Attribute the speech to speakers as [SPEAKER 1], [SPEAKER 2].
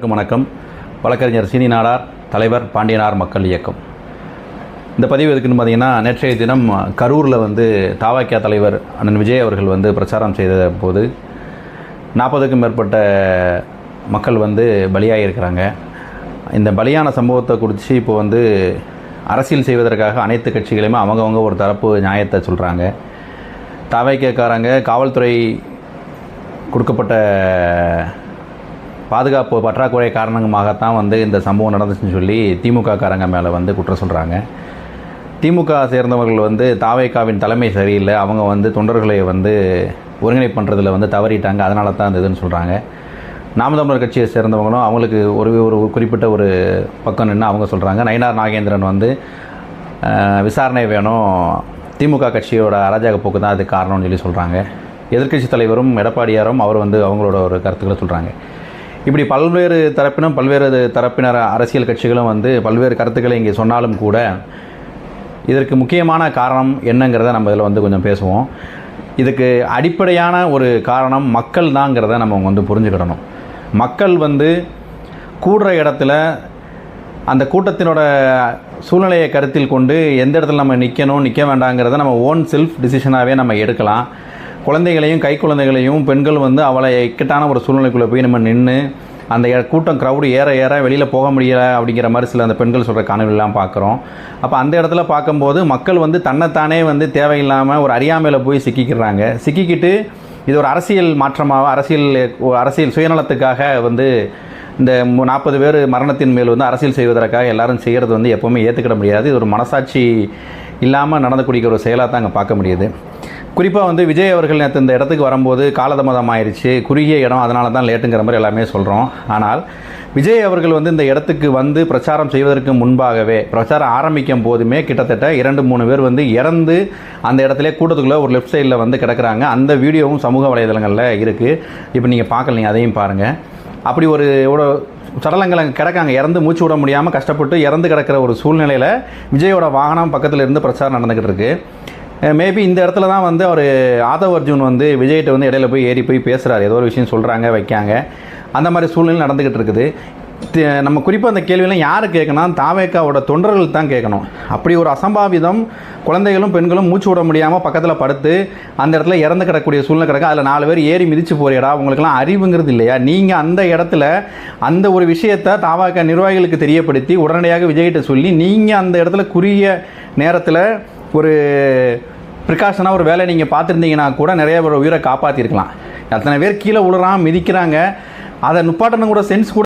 [SPEAKER 1] அனைவருக்கும் வணக்கம். வழக்கறிஞர் சீனி நாடார் தலைவர் பாண்டியனார் மக்கள் இயக்கம். இந்த பதிவு எதுக்குன்னு பார்த்தீங்கன்னா நேற்றைய தினம் கரூரில் வந்து தாவாக்கியா தலைவர் அண்ணன் விஜய் அவர்கள் வந்து பிரச்சாரம் செய்த போது நாற்பதுக்கும் மேற்பட்ட மக்கள் வந்து பலியாகியிருக்கிறாங்க இந்த பலியான சம்பவத்தை குறித்து இப்போ வந்து அரசியல் செய்வதற்காக அனைத்து கட்சிகளையுமே அவங்கவங்க ஒரு தரப்பு நியாயத்தை சொல்கிறாங்க தாவைக்கக்காரங்க காவல்துறை கொடுக்கப்பட்ட பாதுகாப்பு பற்றாக்குறை காரணமாகத்தான் வந்து இந்த சம்பவம் நடந்துச்சுன்னு சொல்லி திமுக காரங்க மேலே வந்து குற்றம் சொல்கிறாங்க திமுக சேர்ந்தவர்கள் வந்து தாவேக்காவின் தலைமை சரியில்லை. அவங்க வந்து தொண்டர்களை வந்து ஒருங்கிணை பண்ணுறதுல வந்து தவறிட்டாங்க. அதனால தான் இந்த இதுன்னு சொல்கிறாங்க நாம் தமிழர் கட்சியை சேர்ந்தவங்களும் அவங்களுக்கு ஒரு ஒரு குறிப்பிட்ட ஒரு பக்கம் நின்று அவங்க சொல்கிறாங்க நயினார் நாகேந்திரன் வந்து விசாரணை வேணும். திமுக கட்சியோட அராஜக போக்கு தான் அதுக்கு காரணம்னு சொல்லி சொல்கிறாங்க எதிர்க்கட்சி தலைவரும் எடப்பாடியாரும் அவர் வந்து அவங்களோட ஒரு கருத்துக்களை சொல்கிறாங்க இப்படி பல்வேறு தரப்பினும் பல்வேறு தரப்பினர் அரசியல் கட்சிகளும் வந்து பல்வேறு கருத்துக்களை இங்கே சொன்னாலும் கூட இதற்கு முக்கியமான காரணம் என்னங்கிறத நம்ம இதில் வந்து கொஞ்சம் பேசுவோம். இதுக்கு அடிப்படையான ஒரு காரணம் மக்கள் தாங்கிறத நம்ம வந்து புரிஞ்சுக்கிடணும். மக்கள் வந்து கூடுற இடத்துல அந்த கூட்டத்தினோட சூழ்நிலையை கருத்தில் கொண்டு எந்த இடத்துல நம்ம நிற்கணும் நிற்க வேண்டாங்கிறத நம்ம ஓன் செல்ஃப் டிசிஷனாகவே நம்ம எடுக்கலாம். குழந்தைகளையும் கை குழந்தைகளையும் பெண்கள் வந்து அவளை இக்கட்டான ஒரு சூழ்நிலைக்குள்ளே போய் நம்ம நின்று அந்த கூட்டம் க்ரௌடு ஏற ஏற வெளியில் போக முடியல அப்படிங்கிற மாதிரி சில அந்த பெண்கள் சொல்கிற காணொலிலாம் பார்க்குறோம். அப்போ அந்த இடத்துல பார்க்கும்போது மக்கள் வந்து தன்னைத்தானே வந்து தேவையில்லாமல் ஒரு அறியாமையில் போய் சிக்கிக்கிறாங்க. சிக்கிக்கிட்டு இது ஒரு அரசியல் மாற்றமாக அரசியல் அரசியல் சுயநலத்துக்காக வந்து இந்த நாற்பது பேர் மரணத்தின் மேல் வந்து அரசியல் செய்வதற்காக எல்லாரும் செய்கிறது வந்து எப்போவுமே ஏற்றுக்கிட முடியாது. இது ஒரு மனசாட்சி இல்லாமல் நடந்துக்கூடிய ஒரு செயலாக தான் அங்கே பார்க்க முடியுது. குறிப்பாக வந்து விஜய் அவர்கள் நேற்று இந்த இடத்துக்கு வரும்போது காலதாமதம் ஆயிடுச்சு குறுகிய இடம் அதனால தான் லேட்டுங்கிற மாதிரி எல்லாமே சொல்கிறோம் ஆனால் விஜய் அவர்கள் வந்து இந்த இடத்துக்கு வந்து பிரச்சாரம் செய்வதற்கு முன்பாகவே பிரச்சாரம் ஆரம்பிக்கும் போதுமே கிட்டத்தட்ட இரண்டு மூணு பேர் வந்து இறந்து அந்த இடத்துல கூட்டத்துக்குள்ளே ஒரு லெஃப்ட் சைடில் வந்து கிடக்கிறாங்க. அந்த வீடியோவும் சமூக வலைதளங்களில் இருக்குது இப்போ நீங்கள் பார்க்கலீங்க அதையும் பாருங்கள் அப்படி ஒரு சடலங்கள் சடலங்களை கிடக்காங்க. இறந்து மூச்சு விட முடியாமல் கஷ்டப்பட்டு இறந்து கிடக்கிற ஒரு சூழ்நிலையில் விஜயோட வாகனம் பக்கத்தில் இருந்து பிரச்சாரம் நடந்துக்கிட்டு இருக்குது மேபி இந்த இடத்துல தான் வந்து அவர் ஆதவ் அர்ஜுன் வந்து விஜய்கிட்ட வந்து இடையில போய் ஏறி போய் பேசுகிறாரு ஏதோ ஒரு விஷயம் சொல்கிறாங்க வைக்காங்க. அந்த மாதிரி சூழ்நிலை நடந்துக்கிட்டு இருக்குது. நம்ம குறிப்பாக அந்த கேள்வியெல்லாம் யார் கேட்கணும்? தாவேக்காவோட தொண்டர்கள் தான் கேட்கணும். அப்படி ஒரு அசம்பாவிதம் குழந்தைகளும் பெண்களும் மூச்சு விட முடியாமல் பக்கத்தில் படுத்து அந்த இடத்துல இறந்து கிடக்கூடிய சூழ்நிலை கிடக்கு. அதில் நாலு பேர் ஏறி மிதிச்சு போறியடா அவங்களுக்குலாம் அறிவுங்கிறது இல்லையா? நீங்கள் அந்த இடத்துல அந்த ஒரு விஷயத்தை தாவாக்கா நிர்வாகிகளுக்கு தெரியப்படுத்தி உடனடியாக விஜய்கிட்ட சொல்லி நீங்கள் அந்த இடத்துல குறுகிய நேரத்தில் ஒரு ப்ரிகாஷனாக ஒரு வேலை நீங்கள் பார்த்துருந்தீங்கன்னா கூட நிறைய பேர் உயிரை காப்பாற்றிருக்கலாம் அத்தனை பேர் கீழே விழுறான் மிதிக்கிறாங்க. அதை நுப்பாட்டணும் கூட சென்ஸ் கூட